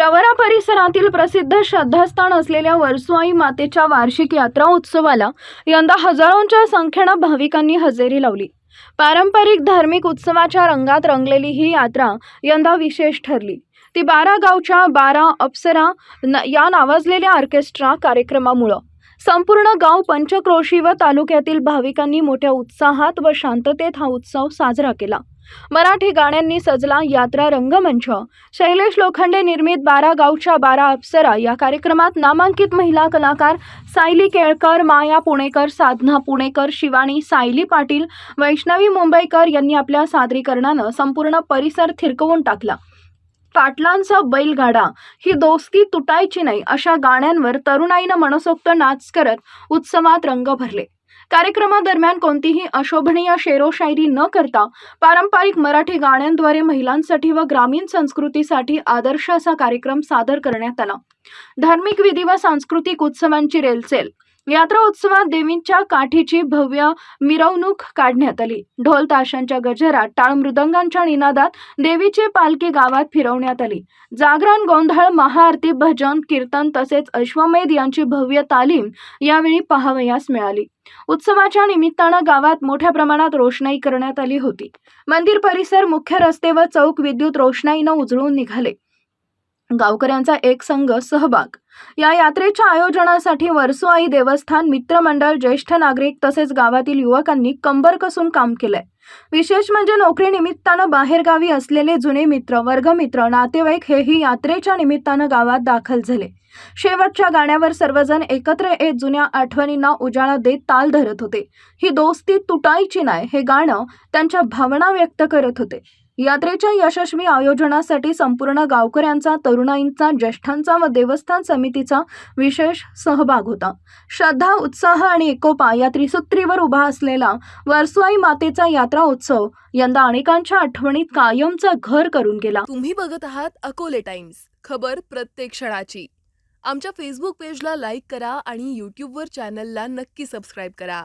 प्रवरा परिसरातील प्रसिद्ध श्रद्धास्थान असलेल्या वर्सुवाई मातेच्या वार्षिक यात्रा उत्सवाला यंदा हजारोंच्या संख्येनं भाविकांनी हजेरी लावली. पारंपरिक धार्मिक उत्सवाच्या रंगात रंगलेली ही यात्रा यंदा विशेष ठरली. ती बारा गावच्या बारा अप्सरा न- या नावाजलेल्या ऑर्केस्ट्रा कार्यक्रमामुळं. संपूर्ण गाव पंचक्रोशी व तालुक्यातील भाविकांनी मोठ्या उत्साहात व शांततेत हा उत्सव साजरा केला. मराठी गाण्यांनी सजला यात्रा रंगमंच. शैलेश लोखंडे निर्मित बारा गावच्या बारा अप्सरा या कार्यक्रमात नामांकित महिला कलाकार सायली केळकर माया पुणेकर साधना पुणेकर शिवानी सायली पाटील वैष्णवी मुंबईकर यांनी आपल्या सादरीकरणानं संपूर्ण परिसर थिरकवून टाकला. पाटलांचा बैलगाडा ही दोस्ती तुटायची नाही अशा गाण्यांवर तरुणाईनं मनसोक्त नाच करत उत्सवात रंग भरले. कार्यक्रमादरम्यान कोणतीही अशोभनीय शेरोशायरी न करता पारंपरिक मराठी गाण्यांद्वारे महिलांसाठी व ग्रामीण संस्कृतीसाठी आदर्श असा कार्यक्रम सादर करण्यात आला. धार्मिक विधी व सांस्कृतिक उत्सवांची रेलचेल. यात्रा उत्सवात देवींच्या काठीची भव्य मिरवणूक काढण्यात आली. ढोल ताशांच्या गजरात टाळ मृदंगांच्या निनादात देवीची पालखी गावात फिरवण्यात आली. जागरण गोंधळ महाआरती भजन कीर्तन तसेच अश्वमेध यांची भव्य तालीम यावेळी पाहावयास मिळाली. उत्सवाच्या निमित्तानं गावात मोठ्या प्रमाणात रोषणाई करण्यात आली होती. मंदिर परिसर मुख्य रस्ते व चौक विद्युत रोषणाईनं उजळून निघाले. गावकऱ्यांचा एक संघ सहभाग. या यात्रेच्या आयोजनासाठी वर्सुआई देवस्थान मित्रमंडळ ज्येष्ठ नागरिक तसेच गावातील युवकांनी कंबर कसून काम केलंय. विशेष म्हणजे नोकरी निमित्तानं बाहेरगावी असलेले जुने मित्र वर्गमित्र नातेवाईक हेही यात्रेच्या निमित्तानं गावात दाखल झाले. शेवटच्या गाण्यावर सर्वजण एकत्र येत जुन्या आठवणींना उजाळा देत ताल धरत होते. ही दोस्ती तुटायची नाही हे गाणं त्यांच्या भावना व्यक्त करत होते. यात्रेच्या यशस्वी आयोजनासाठी संपूर्ण गावकऱ्यांचा तरुणाईंचा ज्येष्ठांचा व देवस्थान समितीचा विशेष सहभाग होता. श्रद्धा उत्साह आणि एकोपा या त्रिसूत्रीवर उभा असलेला वर्सुआई मातेचा यात्रा उत्सव यंदा अनेकांच्या आठवणीत कायमचा घर करून गेला. तुम्ही बघत आहात अकोले टाइम्स. खबर प्रत्येक क्षणाची. आमच्या फेसबुक पेजला लाईक करा आणि यूट्यूबवर चॅनलला नक्की सबस्क्राईब करा.